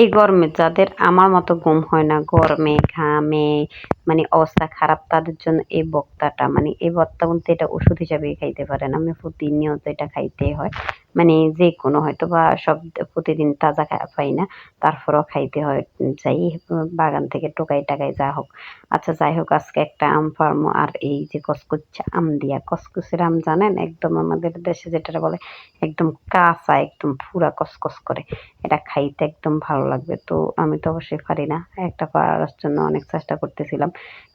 এই গরমে যাদের আমার মতো ঘুম হয় না, গরমে, ঘামে মানে অবস্থা খারাপ, তাদের জন্য এই বক্তাটা মানে এই বক্তা বলতে এটা ওষুধ হিসাবে খাইতে পারেন। আমি প্রতিনিয়ত এটা খাইতে হয়। মানে যে কোনো হয়তো বা সব প্রতিদিন তাজা খা- পাই না, তারপরেও খাইতে হয়। যাই বাগান থেকে টোকাই টাকাই যা হোক। আচ্ছা যাই হোক, আজকে একটা আম ফার্ম আর এই যে কসকচ্ছে, আম দিয়া। কসকসের আম জানেন, একদম আমাদের দেশে যেটা বলে, একদম কাঁচা, একদম পুরা কসকস করে। এটা খাইতে একদম ভালো লাগবে। তো আমি তো অবশ্যই পারি না। একটা পারার জন্য অনেক চেষ্টা করতেছিলাম।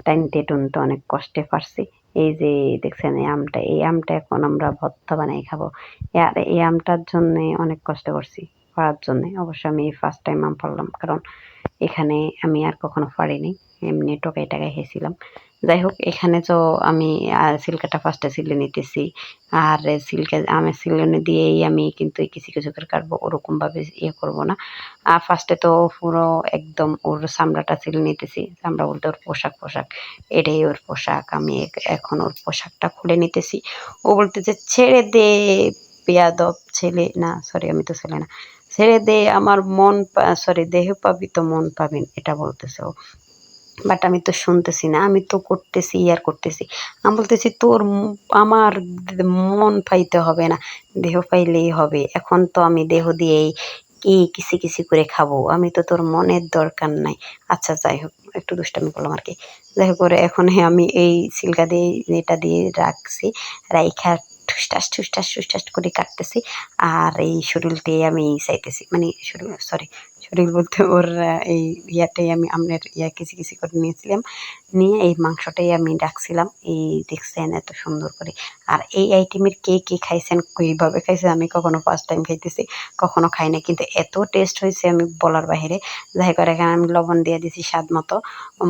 টাইনতে টুনতে অনেক কষ্টে পারছি। এই যে দেখছেন, এই আমটা এই আমটা এখন আমরা ভর্তা বানাই খাব। আর এই আমটার জন্য অনেক কষ্ট করছি। পারার জন্য অবশ্য আমি ফার্স্ট টাইম আম পারলাম কারণ এখানে আমি আর কখনো পারিনি এমনি টোকাই টাকাই খেয়েছিলাম। যাই হোক, এখানে তো আমি সিল্কাটা ফার্স্টে সিলে নিতেছি। আর সিল্কে আমের সিলনে দিয়েই আমি কিন্তু কিছু কিছু করে কাটবো, ওরকমভাবে ইয়ে করব না। আর ফার্স্টে তো পুরো একদম ওর চামড়াটা সিলে নিতেছি। চামড়া বলতে ওর পোশাক পোশাক। এটাই ওর পোশাক। আমি এখন ওর পোশাকটা খুলে নিতেছি। ও বলতেছে, ছেড়ে দে, বেয়াদব ছেলে। না সরি আমি তো ছেলে না। ছেড়ে দে, আমার মন সরি দেহ পাবি তো মন পাবেন এটা বলতেছে ও। বাট আমি তো শুনতেছি না, আমি তো করতেছি আর করতেছি। আমি বলতেছি, তোর আমার মন পাইতে হবে না, দেহ পাইলেই হবে। এখন তো আমি দেহ দিয়েই কি কিসি কিসি করে খাব, আমি তো তোর মনের দরকার নাই। আচ্ছা যাই হোক, একটু দুষ্টামি করলাম আর কি। যাই হোক করে এখন আমি এই সিলকা দিয়ে, এটা দিয়ে রাখছি, রাইখা ঠুসটাস ঠুসটাস ঠুসটাস করে কাটতেছি। আর এই শরীরতে আমি চাইতেছি মানে সরি শরীর বলতে ওর এই ইয়াটাই আমি আমনের ইয়া কিসি কিসি করে নিয়েছিলাম। নিয়ে এই মাংসটাই আমি ডাকছিলাম। এই দেখছেন এত সুন্দর করে। আর এই আইটেমের কে কে খাইছেন, কীভাবে খাইছেন, আমি কখনো ফার্স্ট টাইম খাইতেছি, কখনো খাই না কিন্তু এত টেস্ট হয়েছে আমি বলার বাইরে যাই করে, এখানে আমি লবণ দিয়ে দিছি স্বাদ মতো,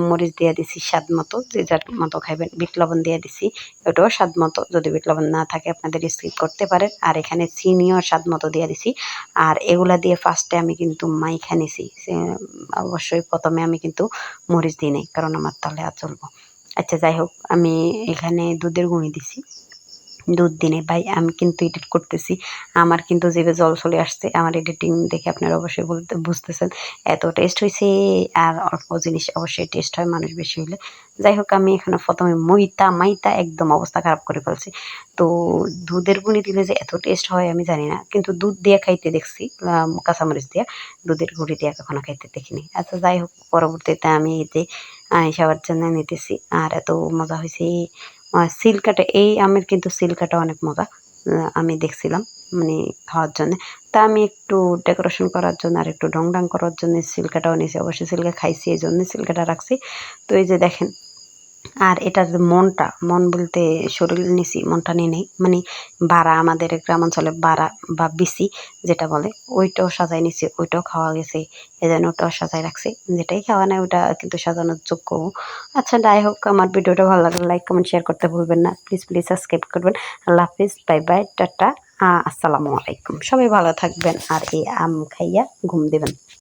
মরিচ দিয়ে দিছি স্বাদ মতো, যে যার মতো খাইবেন, বিট লবণ দিয়ে দিছি, ওটাও স্বাদ মতো। যদি বিট লবণ না থাকে, আপনাদের স্কিপ করতে পারেন। আর এখানে চিনিও স্বাদ মতো দিয়ে দিছি। আর এগুলা দিয়ে ফার্স্টে আমি কিন্তু মাইখা নিছি অবশ্যই প্রথমে আমি কিন্তু মরিচ দিই নাই, কারণ আমার তাহলে আর চলবো। আচ্ছা যাই হোক, আমি এখানে দুধের গুঁড়ি দিছি। দুধ দিনে। ভাই, আমি কিন্তু এডিট করতেছি। আমার কিন্তু জিভে জল চলে আসছে। আমার এডিটিং দেখে আপনারা অবশ্যই বলতে, বুঝতেছেন এত টেস্ট হয়েছে আর অল্প জিনিস অবশ্যই টেস্ট হয় মানুষ বেশি হলে যাই হোক, আমি এখানে প্রথমে মইতা, মাইতা একদম অবস্থা খারাপ করে ফেলছি। তো দুধের গুঁড়ি দিলে যে এত টেস্ট হয়, আমি জানি না। কিন্তু দুধ দিয়ে খাইতে দেখছি কাঁচামরিচ দিয়ে। দুধের গুঁড়ি দিয়ে কখনো খাইতে দেখিনি। আচ্ছা যাই হোক, পরবর্তীতে আমি এতে সবার জন্য নিতেছি। আর এত মজা হয়েছে সিল্কাটা, এই আমের কিন্তু সিল্কাটা অনেক মজা আমি দেখছিলাম মানে খাওয়ার জন্য। তা আমি একটু ডেকোরেশন করার জন্য আর একটু ডাং করার জন্য সিল্কাটাও নিয়েছি। অবশ্যই সিল্কা খাইছি, এই জন্য সিল্কাটা রাখছি। তো এই যে দেখেন আর এটার মনটা, মন বলতে শরীর নিছি, মনটা নিয়ে নেই। মানে বাড়া আমাদের গ্রাম অঞ্চলে বাড়া বা বিসি যেটা বলে, ওইটাও সাজাই নিছি, ওইটাও খাওয়া গেছে, এই জন্য ওটাও সাজাই রাখছি। যেটাই খাওয়া নেয় ওটা কিন্তু সাজানোর যোগ্য। আচ্ছা যাই হোক, আমার ভিডিওটা ভালো লাগলে লাইক কমেন্ট শেয়ার করতে ভুলবেন না। প্লিজ প্লিজ সাবস্ক্রাইব করবেন। আল্লাহ হাফিজ বাই বাই টাটা আসসালামু আলাইকুম। সবাই ভালো থাকবেন আর এই আম খাইয়া ঘুম দেবেন।